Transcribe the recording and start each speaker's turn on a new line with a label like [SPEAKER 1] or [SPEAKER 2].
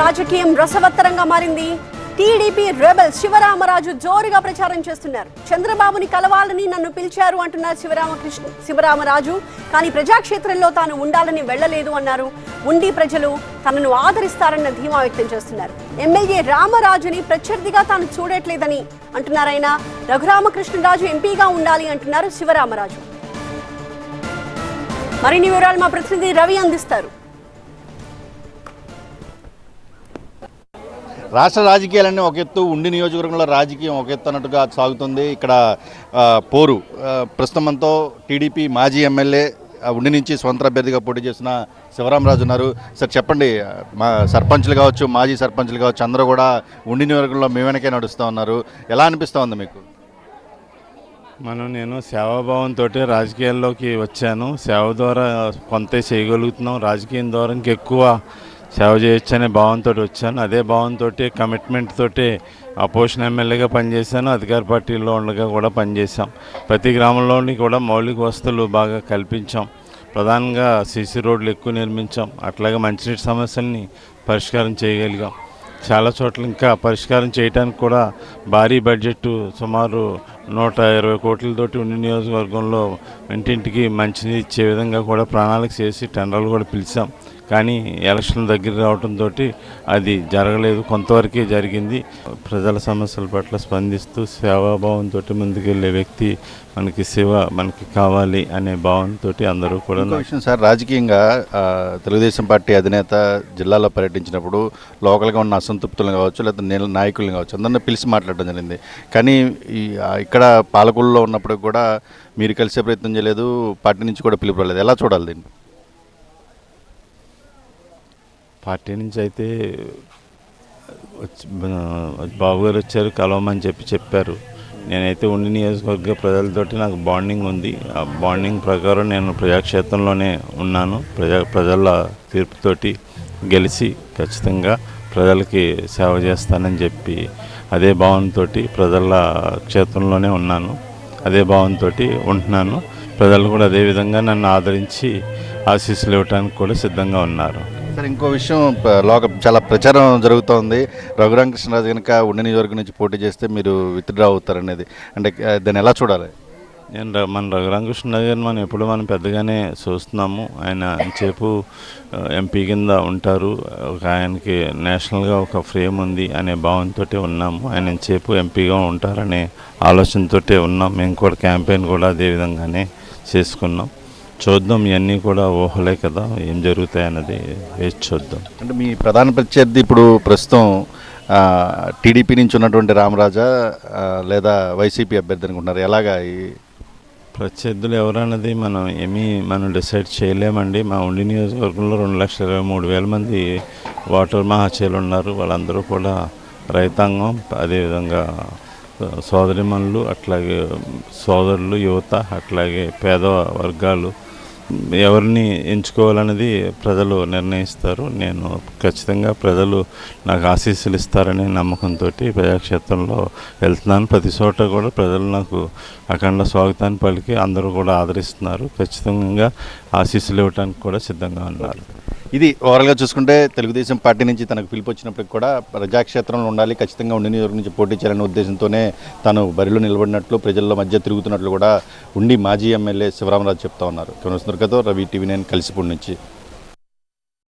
[SPEAKER 1] రాజకీయం రసవత్తరంగా మారింది. టీడీపీ రెబల్ శివరామరాజు జోరుగా ప్రచారం చేస్తున్నారు. చంద్రబాబుని కలవాలని నన్ను పిలిచారు అంటున్నారు శివరామకృష్ణ శివరామరాజు. కానీ ప్రజాక్షేత్రంలో తాను ఉండాలని వెళ్ళలేదు అన్నారు. ఉండి ప్రజలు తనను ఆదరిస్తారన్న ధీమా వ్యక్తం చేస్తున్నారు. ఎమ్మెల్యే రామరాజుని ప్రత్యర్థిగా తాను చూడట్లేదని అంటున్నారాయన రఘురామకృష్ణరాజు ఎంపీగా ఉండాలి అంటున్నారు శివరామరాజు. మరిన్ని వివరాలు మా ప్రతినిధి రవి అందిస్తారు.
[SPEAKER 2] రాష్ట్ర రాజకీయాలన్నీ ఒక ఎత్తు ఉండి నియోజకవర్గంలో రాజకీయం ఒక ఎత్తు అన్నట్టుగా సాగుతుంది. ఇక్కడ పోరు ప్రస్తుతమంతో టీడీపీ మాజీ ఎమ్మెల్యే ఉండి నుంచి స్వంత అభ్యర్థిగా పోటీ చేసిన శివరామరాజు ఉన్నారు. సార్ చెప్పండి మా సర్పంచ్లు కావచ్చు మాజీ సర్పంచ్లు కావచ్చు అందరూ కూడా ఉండి నియోజకవర్గంలో మీ వెనకే నడుస్తూ ఉన్నారు. ఎలా అనిపిస్తూ ఉంది మీకు?
[SPEAKER 3] మనం నేను సేవాభావంతో రాజకీయాల్లోకి వచ్చాను. సేవ ద్వారా కొంత చేయగలుగుతున్నాం. రాజకీయం ద్వారా ఇంకెక్కువ సేవ చేయొచ్చనే భావంతో వచ్చాను. అదే భావంతో కమిట్మెంట్ తోటి అపోజిషన్ ఎమ్మెల్యేగా పనిచేశాను. అధికార పార్టీలో ఉండగా కూడా పనిచేశాం. ప్రతి గ్రామంలోని కూడా మౌలిక వసతులు బాగా కల్పించాం. ప్రధానంగా సీసీ రోడ్లు ఎక్కువ నిర్మించాం. అట్లాగే మంచినీటి సమస్యల్ని పరిష్కారం చేయగలిగాం. చాలా చోట్ల ఇంకా పరిష్కారం చేయడానికి కూడా భారీ బడ్జెట్ సుమారు నూట ఇరవై కోట్లతోటి ఉండి నియోజకవర్గంలో ఇంటింటికి మంచినీరు ఇచ్చే విధంగా కూడా ప్రణాళిక చేసి టెండర్లు కూడా పిలిచాం. కానీ ఎలక్షన్ దగ్గర రావడంతో అది జరగలేదు. కొంతవరకే జరిగింది. ప్రజల సమస్యల పట్ల స్పందిస్తూ సేవాభావంతో ముందుకెళ్ళే వ్యక్తి మనకి శివ మనకి కావాలి అనే భావంతో అందరూ కూడా
[SPEAKER 2] విషయం సార్ రాజకీయంగా తెలుగుదేశం పార్టీ అధినేత జిల్లాలో పర్యటించినప్పుడు లోకల్గా ఉన్న అసంతృప్తులను కావచ్చు లేదా నేల నాయకులను కావచ్చు అందరిని పిలిచి మాట్లాడడం జరిగింది. కానీ ఈ ఇక్కడ పాలకుల్లో ఉన్నప్పుడు కూడా మీరు కలిసే ప్రయత్నం చేయలేదు పార్టీ నుంచి కూడా పిలుపు రాలేదు. ఎలా చూడాలి దీన్ని?
[SPEAKER 3] పార్టీ నుంచి అయితే వచ్చి బాబు గారు వచ్చారు కలవమని చెప్పి చెప్పారు. నేనైతే ఉండి నియోజకవర్గ ప్రజలతోటి నాకు బాండింగ్ ఉంది. ఆ బాండింగ్ ప్రకారం నేను ప్రజాక్షేత్రంలోనే ఉన్నాను. ప్రజా ప్రజల తీర్పుతోటి గెలిచి ఖచ్చితంగా ప్రజలకి సేవ చేస్తానని చెప్పి అదే భావంతో ప్రజల క్షేత్రంలోనే ఉన్నాను. అదే భావంతో ఉంటున్నాను. ప్రజలు కూడా అదే విధంగా నన్ను ఆదరించి ఆశీస్సులు ఇవ్వడానికి కూడా సిద్ధంగా ఉన్నారు.
[SPEAKER 2] సార్ ఇంకో విషయం లోక చాలా ప్రచారం జరుగుతోంది. రఘురామకృష్ణరాజు కనుక ఉండి నియోజకవర్గం నుంచి పోటీ చేస్తే మీరు విత్డ్రా అవుతారనేది. అంటే దాన్ని ఎలా చూడాలి?
[SPEAKER 3] నేను మన రఘురామకృష్ణ గారిని మనం ఎప్పుడు మనం పెద్దగానే చూస్తున్నాము. ఆయన చేపు ఎంపీ కింద ఉంటారు. ఒక ఆయనకి నేషనల్గా ఒక ఫ్రేమ్ ఉంది అనే భావంతో ఉన్నాము. ఆయన చేపు ఎంపీగా ఉంటారనే ఆలోచనతోటే ఉన్నాం. మేము కూడా క్యాంపెయిన్ కూడా అదే విధంగానే చేసుకున్నాం. చూద్దాం ఇవన్నీ కూడా ఊహలే కదా ఏం జరుగుతాయి అన్నది వేచి చూద్దాం.
[SPEAKER 2] అంటే మీ ప్రధాన ప్రత్యర్థి ఇప్పుడు ప్రస్తుతం టీడీపీ నుంచి ఉన్నటువంటి రామరాజా లేదా వైసీపీ అభ్యర్థి అనుకుంటున్నారు. ఎలాగా ఈ
[SPEAKER 3] ప్రత్యర్థులు ఎవరన్నది మనం ఏమీ మనం డిసైడ్ చేయలేమండి. మా ఉండి నియోజకవర్గంలో రెండు లక్షల ఇరవై మూడు వేల మంది ఓటర్ మహాచీలు ఉన్నారు. వాళ్ళందరూ కూడా రైతాంగం అదేవిధంగా సోదరిమణులు అట్లాగే సోదరులు యువత అట్లాగే పేద వర్గాలు ఎవరిని ఎంచుకోవాలనేది ప్రజలు నిర్ణయిస్తారు. నేను ఖచ్చితంగా ప్రజలు నాకు ఆశీస్సులు ఇస్తారనే నమ్మకంతో ప్రజాక్షేత్రంలో వెళ్తున్నాను. ప్రతి చోట కూడా ప్రజలు నాకు అఖండ స్వాగతాన్ని పలికి అందరూ కూడా ఆదరిస్తున్నారు. ఖచ్చితంగా ఆశీస్సులు ఇవ్వడానికి కూడా సిద్ధంగా ఉన్నారు.
[SPEAKER 2] ఇది ఓవరాల్గా చూసుకుంటే తెలుగుదేశం పార్టీ నుంచి తనకు పిలుపు వచ్చినప్పటికి కూడా ప్రజాక్షేత్రంలో ఉండాలి ఖచ్చితంగా ఉండి నియోజకవర్గం నుంచి పోటీ చేయాలనే ఉద్దేశంతోనే తాను బరిలో నిలబడినట్లు ప్రజల్లో మధ్య తిరుగుతున్నట్లు కూడా ఉండి మాజీ ఎమ్మెల్యే శివరామరాజు చెప్తా ఉన్నారు. దుర్గతో రవి టీవీ నేను కలిసిపూడి నుంచి.